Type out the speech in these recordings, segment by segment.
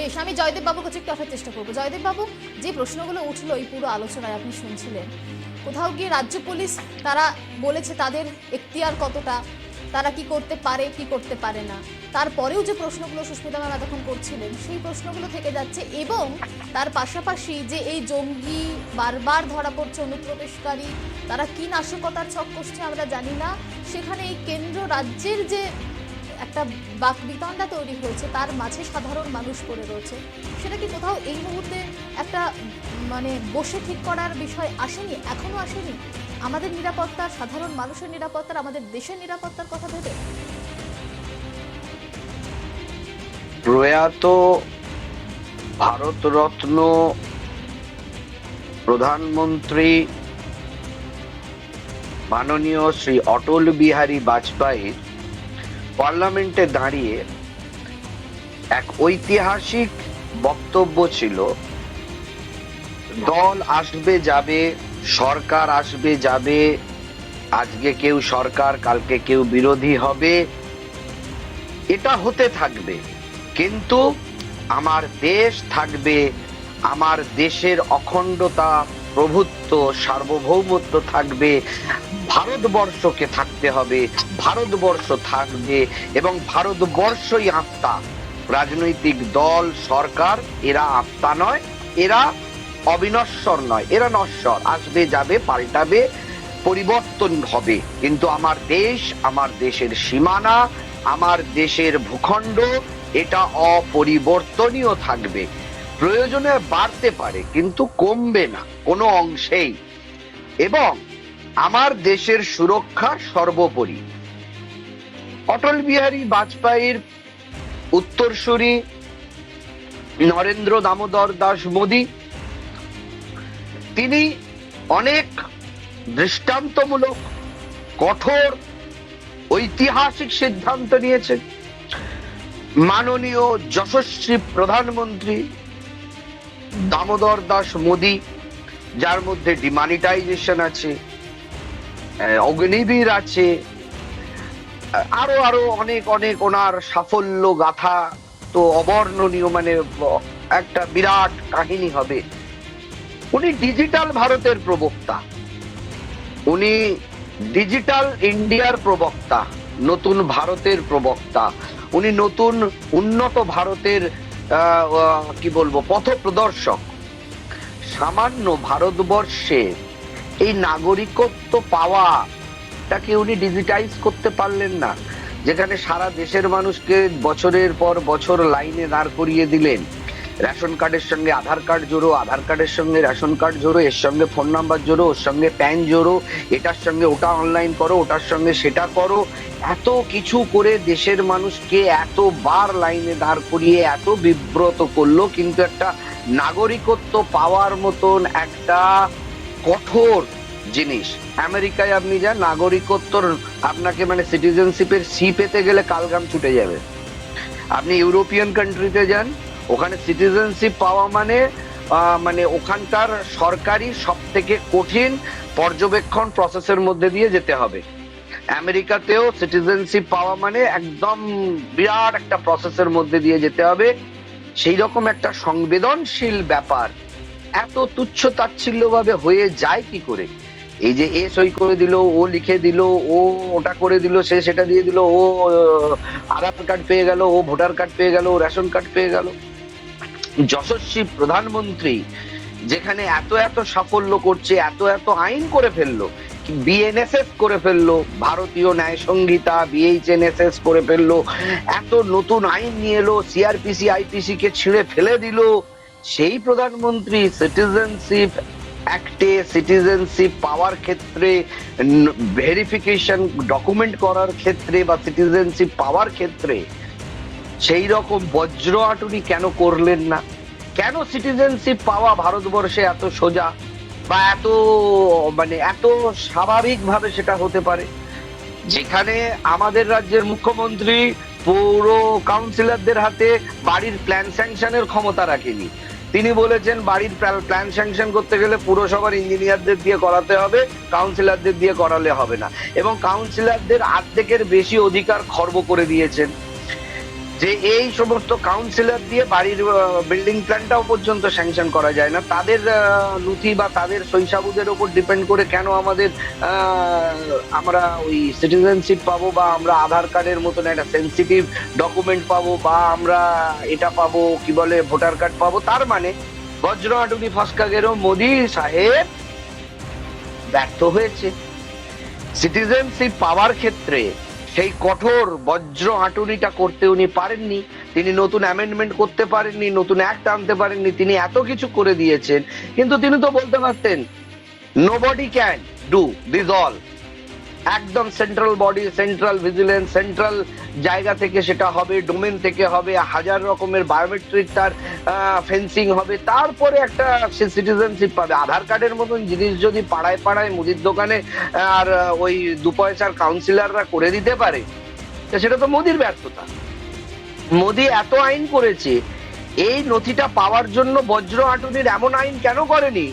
বেশ, আমি জয়দেব বাবুর কাছে একটু আসার চেষ্টা করব। জয়দেব বাবু যে প্রশ্নগুলো উঠল এই পুরো আলোচনায় আপনি শুনছিলেন, কোথাও গিয়ে রাজ্য পুলিশ তারা বলেছে তাদের এখতিয়ার কতটা, তারা কি করতে পারে, কি করতে পারে না। তারপরেও যে প্রশ্নগুলো সুস্মিতা ম্যাম এতক্ষণ করছিলেন, সেই প্রশ্নগুলো থেকে যাচ্ছে এবং তার পাশাপাশি যে এই জঙ্গি বারবার ধরা পড়ছে অনুপ্রবেশকারী, তারা কি নাশকতার ছক করছে আমরা জানি না। সেখানে এই কেন্দ্র রাজ্যের যে একটা বাক বিতণ্ডা তৈরি হয়েছে, তার মাঝে সাধারণ মানুষ পড়ে রয়েছে। সেটা কি কোথাও এই মুহূর্তে একটা মানে বসে ঠিক করার বিষয় আসেনি, এখনও আসেনি? আমাদের নিরাপত্তা, সাধারণ মানুষের নিরাপত্তার, আমাদের দেশের নিরাপত্তার কথা ভেবে? প্রয়াত ভারতরত্ন প্রধানমন্ত্রী মাননীয় শ্রী অটল বিহারী বাজপেয়ীর পার্লামেন্টে দাঁড়িয়ে এক ঐতিহাসিক বক্তব্য ছিল, দল আসবে, যাবে, সরকার আসবে, যাবে, আজকে কেউ সরকার, কালকে কেউ বিরোধী হবে। এটা হতে থাকবে, কিন্তু আমার দেশ থাকবে, আমার দেশের অখণ্ডতা প্রভুত্ব, সার্বভৌমত্ব থাকবে, ভারতবর্ষকে থাকতে হবে, ভারতবর্ষ থাকবে, এবং ভারতবর্ষই আত্মা। রাজনৈতিক দল, সরকার, এরা আত্মা নয়, এরা অবিনশ্বর নয়, এরা নশ্বর। আসবে, যাবে, পাল্টাবে, পরিবর্তন হবে। কিন্তু আমার দেশ, আমার দেশের সীমানা, আমার দেশের ভূখণ্ড, এটা অপরিবর্তনীয় থাকবে। প্রয়োজনে বাড়তে পারে, কিন্তু কমবে না, কোনো অংশেই। এবং আমার দেশের সুরক্ষা সর্বোপরি। অটল বিহারী বাজপেয়ীর উত্তরসূরি নরেন্দ্র দামোদর দাস মোদী, তিনি অনেক দৃষ্টান্তমূলক, কঠোর, ঐতিহাসিক সিদ্ধান্ত নিয়েছেন। মাননীয় যশস্বী প্রধানমন্ত্রী দামোদর দাস মোদী, যার মধ্যে ডিমানিটাইজেশন আছে অগ্নিবীর আছে আরও আরও অনেক অনেক ওনার সাফল্য গাথা তো অবর্ণনীয় মানে একটা বিরাট কাহিনী হবে। উনি ডিজিটাল ভারতের প্রবক্তা। উনি ডিজিটাল ইন্ডিয়ার প্রবক্তা, নতুন ভারতের প্রবক্তা। উনি নতুন, উন্নত ভারতের কি বলব পথ প্রদর্শক সামান্য ভারতবর্ষে এই নাগরিকত্ব পাওয়া তাকে উনি ডিজিটাইজ করতে পারলেন না। যেখানে সারা দেশের মানুষকে বছরের পর বছর লাইনে দাঁড় করিয়ে দিলেন। রেশন কার্ডের সঙ্গে আধার কার্ড জোড়ো, আধার কার্ডের সঙ্গে রেশন কার্ড জোড়ো, এর সঙ্গে ফোন নাম্বার জোড়ো, ওর সঙ্গে প্যান জোড়ো, এটার সঙ্গে ওটা অনলাইন করো, ওটার সঙ্গে সেটা করো। এত কিছু করে দেশের মানুষকে এতবার লাইনে দাঁড় করিয়ে এত বিব্রত করল, কিন্তু একটা নাগরিকত্ব পাওয়ার মতন একটা কঠোর জিনিস। আমেরিকায় আপনি যান, নাগরিকত্বর আপনাকে মানে সিটিজেনশিপের সি পেতে গেলে কালগাম ছুটে যাবে। আপনি ইউরোপিয়ান কান্ট্রিতে যান ওখানে সিটিজেনশিপ পাওয়া মানে মানে ওখানকার সরকারি সব থেকে কঠিন পর্যবেক্ষণ প্রসেসের মধ্যে দিয়ে যেতে হবে। আমেরিকাতেও সিটিজেনশিপ পাওয়া মানে একদম বিরাট একটা প্রসেসের মধ্যে দিয়ে যেতে হবে। সেই রকম একটা সংবেদনশীল ব্যাপার। এত তুচ্ছ তাচ্ছিল্য ভাবে হয়ে যায় কি করে? এই যে এ সই করে দিল, ও লিখে দিল, ও ওটা করে দিল, সে সেটা দিয়ে দিল, ও আধার কার্ড পেয়ে গেল, ও ভোটার কার্ড পেয়ে গেল, ও রেশন কার্ড পেয়ে গেল। যশস্বী প্রধানমন্ত্রী যেখানে এত এত সাফল্য করছে, এত এত আইন করে ফেলল বিএনএসএস করে ফেলল, ভারতীয় ন্যায় সংহিতা বিএইচএনএসএস করে ফেলল, এত নতুন আইন নিয়ে এলো সিআরপিসি আইপিসি কে ছিঁড়ে ফেলে দিল। সেই প্রধানমন্ত্রী সিটিজেনশিপ অ্যাক্টে সিটিজেনশিপ পাওয়ার ক্ষেত্রে ভেরিফিকেশন ডকুমেন্ট করার ক্ষেত্রে বা সিটিজেনশিপ পাওয়ার ক্ষেত্রে সেই রকম বজ্র আটুনি কেন করলেন না? কেন সিটিজেনশিপ পাওয়া ভারতবর্ষে এত সোজা বা এত মানে এত স্বাভাবিকভাবে সেটা হতে পারে? যেখানে আমাদের রাজ্যের মুখ্যমন্ত্রী পৌর কাউন্সিলরদের হাতে বাড়ির প্ল্যান স্যাংশনের ক্ষমতা রাখেনি। তিনি বলেছেন বাড়ির প্ল্যান স্যাংশন করতে গেলে পুরসভার ইঞ্জিনিয়ারদের দিয়ে করাতে হবে কাউন্সিলরদের দিয়ে করালে হবে না। এবং কাউন্সিলরদের অর্ধেকের বেশি অধিকার খর্ব করে দিয়েছেন। যে এই সমস্ত কাউন্সিলর দিয়ে বাড়ির বিল্ডিং প্ল্যানটাও পর্যন্ত স্যাংশন করা যায় না। তাদের নথি বা তাদের শৈশাবুদের উপর ডিপেন্ড করে কেন আমাদের আমরা ওই সিটিজেনশিপ পাবো বা আমরা আধার কার্ডের মতন একটা সেন্সিটিভ ডকুমেন্ট পাবো বা আমরা এটা পাবো, কি বলে ভোটার কার্ড পাবো। তার মানে বজ্র হাটুনি ফসকা গেরো, মোদি সাহেব ব্যর্থ হয়েছে। সিটিজেনশিপ পাওয়ার ক্ষেত্রে সেই কঠোর বজ্র হাঁটুনিটা করতে উনি পারেননি। তিনি নতুন অ্যামেন্ডমেন্ট করতে পারেননি, নতুন অ্যাক্ট আনতে পারেননি, তিনি এত কিছু করে দিয়েছেন। কিন্তু তিনি তো বলতে পারতেন nobody can do this all একদম central body central vigilance central জায়গা থেকে সেটা হবে ডোমেন থেকে হবে, হাজার রকমের বায়োমেট্রিক তার ফেন্সিং হবে, তারপরে একটা সে সিটিজেনশিপ পাবে। আধার কার্ডের মতন জিনিস যদি পাড়ায় পাড়ায় মুদির দোকানে আর ওই দু পয়সার কাউন্সিলররা করে দিতে পারে সেটা তো মোদির ব্যর্থতা। মোদি এত আইন করেছে, এই নথিটা পাওয়ার জন্য বজ্র আটুনির এমন আইন কেন করেনি,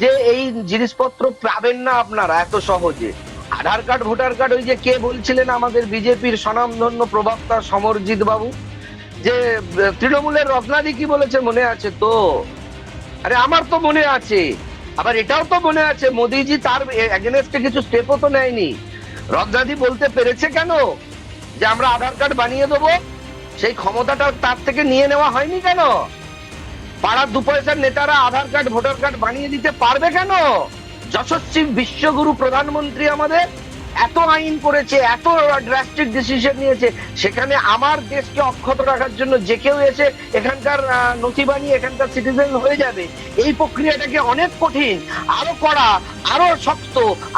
যে এই জিনিসপত্র পাবেন না আপনারা এত সহজে? আধার কার্ড, ভোটার কার্ড, ওই যে কে বলছিলেন আমাদের বিজেপির স্বনামধন্য প্রবক্তা সমরজিৎ বাবু, যে তৃণমূলের রত্নাদি কি বলেছে মনে আছে তো? আরে আমার তো মনে আছে। আবার এটাও তো মনে আছে, মোদিজি তার এগেনস্টে কিছু স্টেপও তো নেয়নি। রত্নাদি বলতে পেরেছে কেন? যে আমরা আধার কার্ড বানিয়ে দেবো, সেই ক্ষমতাটা তার থেকে নিয়ে নেওয়া হয়নি কেন? পাড়ার দু পয়সার নেতারা আধার কার্ড, ভোটার কার্ড বানিয়ে দিতে পারবে কেন? যশস্বী বিশ্বগুরু প্রধানমন্ত্রী আমাদের এত আইন করেছে, এত ড্রাস্টিক ডিসিশন নিয়েছে, সেখানে আমার দেশকে অক্ষত রাখার জন্য যে কেউ এসে এখানকার নথি বানিয়ে এখানকার সিটিজেন হয়ে যাবে, এই প্রক্রিয়াটাকে অনেক কঠিন, আরও কড়া, আরও শক্ত,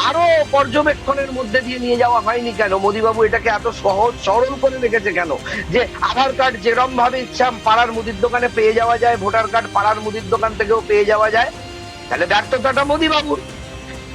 আরও পর্যবেক্ষণের মধ্যে দিয়ে নিয়ে যাওয়া হয়নি কেন? মোদীবাবু এটাকে এত সহজ, সরল করে রেখেছে কেন? যে আধার কার্ড যেরম ভাবে ইচ্ছা পাড়ার মুদির দোকানে পেয়ে যাওয়া যায়, ভোটার কার্ড পাড়ার মুদির দোকান থেকেও পেয়ে যাওয়া যায়, তাহলে ব্যর্থতাটা মোদীবাবুর।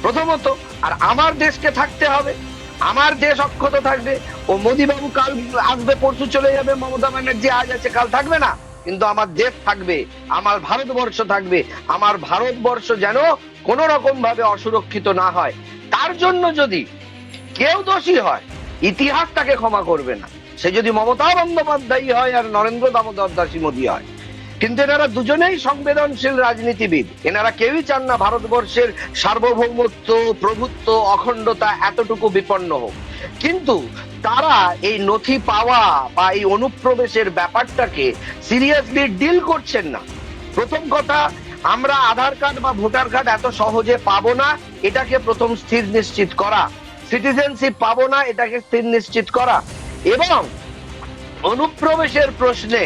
প্রথমত, আর আমার দেশকে থাকতে হবে। আমার দেশ অক্ষত থাকবে। ও মোদীবাবু কাল আসবে, পরশু চলে যাবে। মমতা ব্যানার্জি আজ আছে, কাল থাকবে না। কিন্তু আমার দেশ থাকবে, আমার ভারতবর্ষ থাকবে। আমার ভারতবর্ষ যেন কোন রকম ভাবে অসুরক্ষিত না হয়। তার জন্য যদি কেউ দোষী হয় ইতিহাস তাকে ক্ষমা করবে না। সে যদি মমতা বন্দ্যোপাধ্যায় হয় আর নরেন্দ্র দামোদর দাসী মোদী হয় কিন্তু এনারা দুজনেই সংবেদনশীল রাজনীতিবিদ। এনারা কেউই চান না ভারতবর্ষের সার্বভৌমত্ব, প্রভুত্ব, অখণ্ডতা এতটুকু বিপন্ন হোক। কিন্তু তারা এই নথি পাওয়া বা এই অনুপ্রবেশের ব্যাপারটাকে সিরিয়াসলি ডিল করছেন না। প্রথম কথা, আমরা আধার কার্ড বা ভোটার কার্ড এত সহজে পাবো না, এটাকে প্রথম স্থির নিশ্চিত করা। সিটিজেনশিপ পাবো না, এটাকে স্থির নিশ্চিত করা। এবং অনুপ্রবেশের প্রশ্নে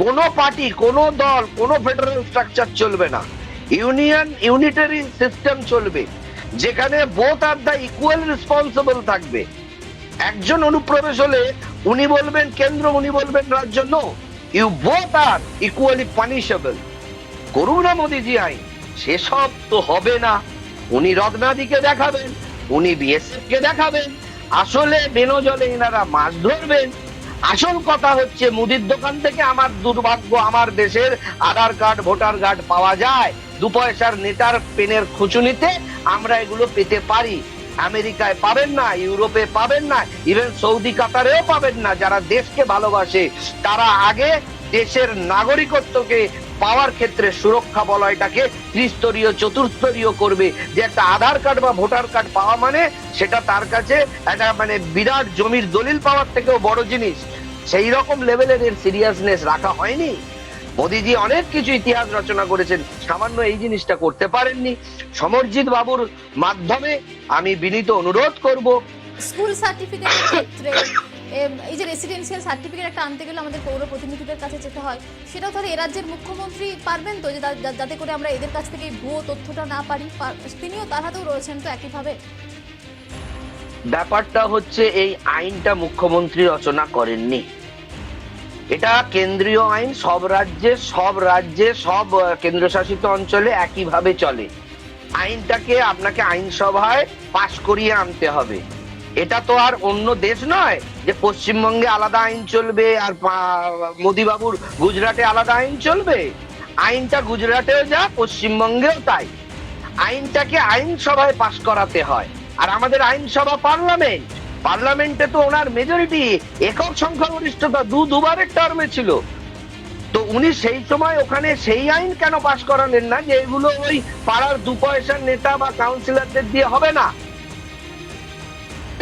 কোন পার্টি, কোন দল, কোন ফেডারেল স্ট্রাকচার চলবে না। ইউনিয়ন ইউনিটারি সিস্টেম চলবে, যেখানে both are the equal responsible থাকবে। একজন অনুপ্রবেশ হলে উনি বলবেন কেন্দ্র, উনি বলবেন রাজ্য no you both are equally punishable করুন না মোদিজি আইন, সেসব তো হবে না। উনি রত্নাদিকে দেখাবেন, উনি বিএসএফ কে দেখাবেন। আসলে বেনজলে এনারা মাছ ধরবেন আসল কথা হচ্ছে, মুদির দোকান থেকে আমার দুর্ভাগ্য আমার দেশের আধার কার্ড, ভোটার কার্ড পাওয়া যায়। দু পয়সার নেতার পেনের খুচুনিতে আমরা এগুলো পেতে পারি। আমেরিকায় পাবেন না, ইউরোপে পাবেন না, ইভেন সৌদি কাতারেও পাবেন না। যারা দেশকে ভালোবাসে, তারা আগে দেশের নাগরিকত্বকে পাওয়ার ক্ষেত্রে সুরক্ষা বলয়টাকে ত্রিস্তরীয়, চতুর্স্তরীয় করবে। যে একটা আধার কার্ড বা ভোটার কার্ড পাওয়া মানে সেটা তার কাছে একটা মানে বিরাট জমির দলিল পাওয়ার থেকেও বড় জিনিস। সেই রকম লেভেলের এর সিরিয়াসনেস রাখা হয়নি। মোদিজি অনেক কিছু ইতিহাস রচনা করেছেন, সামান্য এই জিনিসটা করতে পারেননি। সমরজিৎ বাবুর মাধ্যমে আমি বিনীত অনুরোধ করব। স্কুল সার্টিফিকেটের ক্ষেত্রে এই যে রেসিডেন্সিয়াল সার্টিফিকেট একটা আনতে গেলে আমাদের পৌর প্রতিনিধিদের কাছে যেতে হয়, সেটাও তাহলে এ রাজ্যের মুখ্যমন্ত্রী পারবেন তো যে যাতে করে আমরা এদের কাছ থেকে ভুয়ো তথ্যটা না পারি? তিনিও তার হাতেও রয়েছেন তো একইভাবে। ব্যাপারটা হচ্ছে এই আইনটা মুখ্যমন্ত্রী রচনা করেননি। এটা কেন্দ্রীয় আইন, সব রাজ্যে সব রাজ্যে, সব কেন্দ্রশাসিত অঞ্চলে একইভাবে চলে। আইনটাকে আপনাকে আইনসভায় পাশ করিয়ে আনতে হবে। এটা তো আর অন্য দেশ নয় যে পশ্চিমবঙ্গে আলাদা আইন চলবে আর মোদিবাবুর গুজরাটে আলাদা আইন চলবে। আইনটা গুজরাটেও যা, পশ্চিমবঙ্গেও তাই। আইনটাকে আইনসভায় পাশ করাতে হয়। আর আমাদের আইনসভা পার্লামেন্ট, পার্লামেন্টে তো ওনার মেজরিটি একক সংখ্যাগরিষ্ঠতা দু দুবারের টার্মে ছিল। তো উনি সেই সময় ওখানে সেই আইন কেন পাশ করালেন না, যে এগুলো ওই পাড়ার দু পয়সার নেতা বা কাউন্সিলরদের দিয়ে হবে না?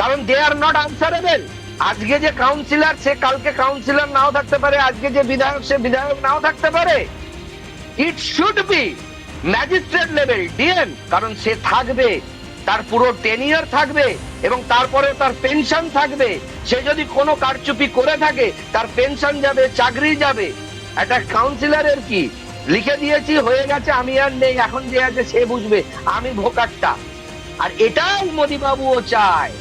কারণ দে আর নট আনসারেবল আজকে যে কাউন্সিলর সে কালকে কাউন্সিলর নাও থাকতে পারে, আজকে যে বিধায়ক, সে বিধায়ক নাও থাকতে পারে। It should be magistrate level DM কারণ সে থাকবে, তার পুরো টেনিয়ার থাকবে, এবং তারপরে তার পেনশন থাকবে। সে যদি কোনো কারচুপি করে থাকে, তার পেনশন যাবে, চাকরি যাবে। একটা কাউন্সিলরের কি? লিখে দিয়েছি, হয়ে গেছে, আমি আর নেই, এখন যে আছে সে বুঝবে, আমি ভোকারটা। আর এটাই মোদীবাবুও চায়।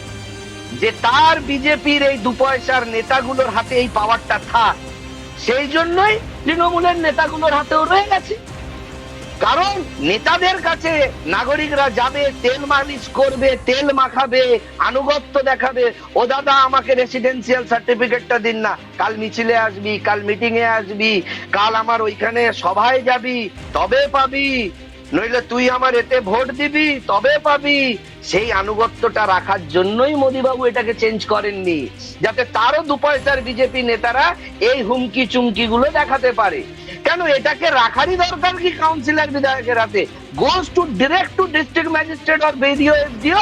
যে তার বিজেপির এই দু পয়সার নেতাগুলোর হাতে এই পাওয়ারটা থাক, সেই জন্যই তৃণমূলের নেতাগুলোর হাতেও রয়ে গেছে। কারণ নেতাদের কাছে নাগরিকরা যাবে, তেল মালিশ করবে, তেল মাখাবে, আনুগত্য দেখাবে, ও দাদা, আমাকে রেসিডেন্সিয়াল সার্টিফিকেটটা দিন না, কাল মিছিলে আসবি, কাল মিটিং এ আসবি, কাল আমার ওইখানে সভায় যাবি, তবে পাবি। নইলে তুই আমার এতে ভোট দিবি, তবে পাবি। সেই আনুগত্যটা রাখার জন্যই মোদীবাবু এটাকে চেঞ্জ করেননি, যাতে তারও দু পয়সার বিজেপি নেতারা এই হুমকি চুমকি গুলো দেখাতে পারে। কেন এটাকে রাখারই দরকার কি কাউন্সিলর বিধায়কের হাতে? Goes to direct to district magistrate or BDO SDO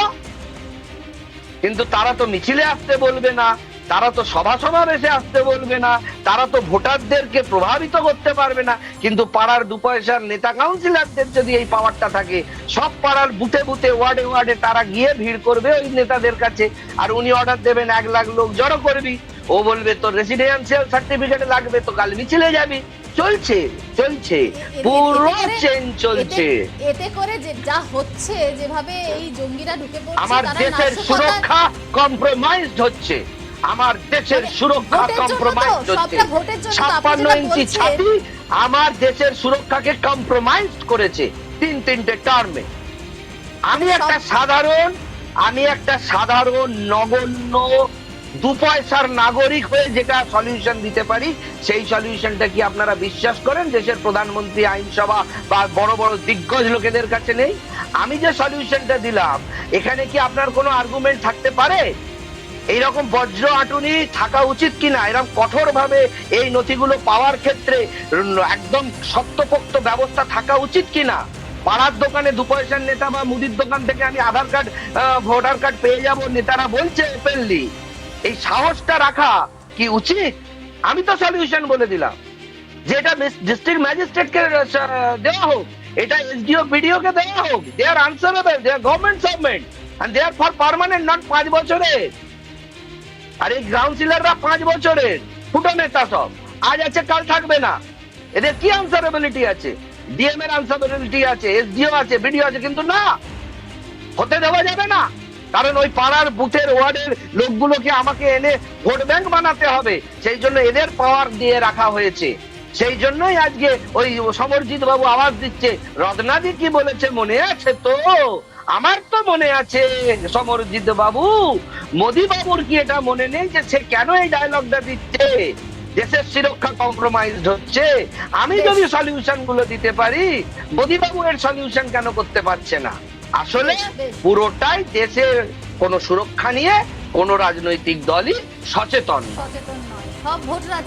কিন্তু তারা তো মিছিলে আসতে বলবে না। তারা তো সভা সভা সমাবেশে আসতে বলবে না তারা তো ভোটারদেরকে প্রভাবিত করতে পারবে না। কিন্তু পাড়ার দু পয়সার নেতা কাউন্সিলরদের যদি এই পাওয়ারটা থাকে সব পাড়ার বুথে বুথে ওয়ার্ডে ওয়ার্ডে তারা গিয়ে ভিড় করবে ওই নেতাদের কাছে। আর উনি অর্ডার দেবেন এক লাখ লোক জড়ো করবি। ও বলবে তোর রেসিডেন্সিয়াল সার্টিফিকেট লাগবে তো কাল মিছিলে যাবি। চলছে চলছে। পুরো চেঞ্জ চলছে। এতে করে যে যা হচ্ছে যেভাবে এই জঙ্গিরা ঢুকে পড়ছে আমার দেশের সুরক্ষা কম্প্রোমাইজড হচ্ছে। আমার দেশের সুরক্ষা জন্য হচ্ছে ছাপ্পান্ন ইঞ্চি ছাতি আমার দেশের সুরক্ষাকে কম্প্রোমাইজড করেছে তিন তিনটে টার্মে আমি একটা সাধারণ আমি একটা সাধারণ নগণ্য দু পয়সার নাগরিক হয়ে যেটা সলিউশন দিতে পারি সেই সলিউশনটা কি আপনারা বিশ্বাস করেন? দেশের প্রধানমন্ত্রী আইনসভা বা বড় বড় দিগ্গজ লোকেদের কাছে নেই। আমি যে সলিউশনটা দিলাম এখানে কি আপনার কোনো আর্গুমেন্ট থাকতে পারে? এইরকম বজ্র আটুনি থাকা উচিত কিনা? এরকম কঠোর ভাবে এই নথিগুলো পাওয়ার ক্ষেত্রে একদম শক্তপোক্ত ব্যবস্থা থাকা উচিত কিনা? পাড়ার দোকানে দু পয়সার নেতা বা মুদির দোকান থেকে আমি আধার কার্ড ভোটার কার্ড পেয়ে যাব, নেতারা বলছে ওপেনলি এই সাহসটা রাখা কি উচিত? আমি তো সলিউশন বলে দিলাম। যে এটা ডিস্ট্রিক্ট ম্যাজিস্ট্রেটকে দেওয়া হোক, এটা এসডিও বিডিও কে দেওয়া হোক they are answerable they are government servant and they are for permanent not পাঁচ বছরের আর এই কাউন্সিলররা পাঁচ বছরের ফুটো নেতা সব। আজ আছে, কাল থাকবে না। এদের কি আনসারেবিলিটি আছে? ডিএম এর আনসারেবিলিটি আছে এসডিও আছে বিডিও আছে, কিন্তু না, হতে দেওয়া যাবে না। কারণ ওই পাড়ার বুথের ওয়ার্ডের লোকগুলোকে আমাকে এনে ভোট ব্যাংক বানাতে হবে। সেই জন্য এদের পাওয়ার দিয়ে রাখা হয়েছে। সেই জন্যই আজকে ওই সমরজিৎ বাবু আওয়াজ দিচ্ছে। রত্নাদি কি বলেছে মনে আছে তো? আমার তো মনে আছে সমরজিৎ বাবু। মোদি বাবুর কি এটা মনে নেই যে সে কেন এই ডায়লগটা দিচ্ছে? দেশের সুরক্ষা কম্প্রোমাইজড হচ্ছে। আমি যদি সলিউশনগুলো দিতে পারি মোদি বাবু এর সলিউশন কেন করতে পারছে না? আসলে। পুরোটাই দেশের কোন সুরক্ষা নিয়ে কোন রাজনৈতিক দলই সচেতন। নয়। সচেতন নয়। সব ভোটরা